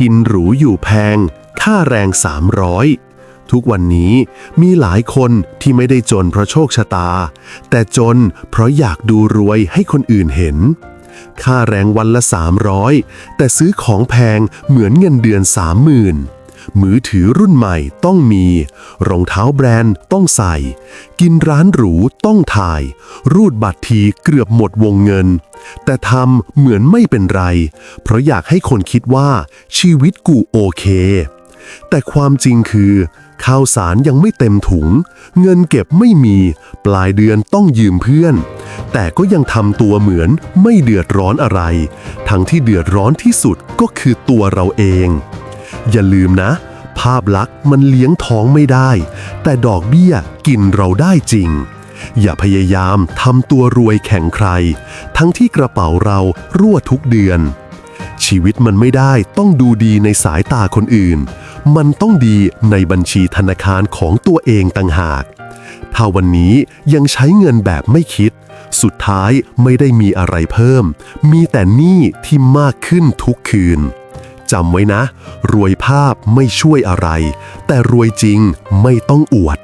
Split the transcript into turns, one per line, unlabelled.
กินหรูอยู่แพง ค่าแรง 300 ทุกวันนี้มีหลายคนที่ไม่ได้จนเพราะโชคชะตา แต่จนเพราะอยากดูรวยให้คนอื่นเห็น ค่าแรงวันละ 300 แต่ซื้อของแพงเหมือนเงินเดือน 30,000 มือถือรุ่นใหม่ต้องมี รองเท้าแบรนด์ต้องใส่ กินร้านหรูต้องถ่าย รูดบัตรทีเกือบหมดวงเงิน แต่ทำเหมือนไม่เป็นไร เพราะอยากให้คนคิดว่าชีวิตกูโอเค แต่ความจริงคือ ข้าวสารยังไม่เต็มถุง เงินเก็บไม่มี ปลายเดือนต้องยืมเพื่อน แต่ก็ยังทำตัวเหมือนไม่เดือดร้อนอะไร ทั้งที่เดือดร้อนที่สุดก็คือตัวเราเอง อย่าลืมนะ ภาพลักษณ์มันเลี้ยงท้องไม่ได้ แต่ดอกเบี้ยกินเราได้จริง อย่าพยายามทำตัวรวยแข่งใคร ทั้งที่กระเป๋าเรารั่วทุกเดือน ชีวิตมันไม่ได้ต้องดูดีในสายตาคนอื่น มันต้องดีในบัญชีธนาคารของตัวเองต่างหาก ถ้าวันนี้ยังใช้เงินแบบไม่คิดสุดท้ายไม่ได้มีอะไรเพิ่ม มีแต่หนี้ที่มากขึ้นทุกคืน จำไว้นะ รวยภาพไม่ช่วยอะไร แต่รวยจริงไม่ต้องอวด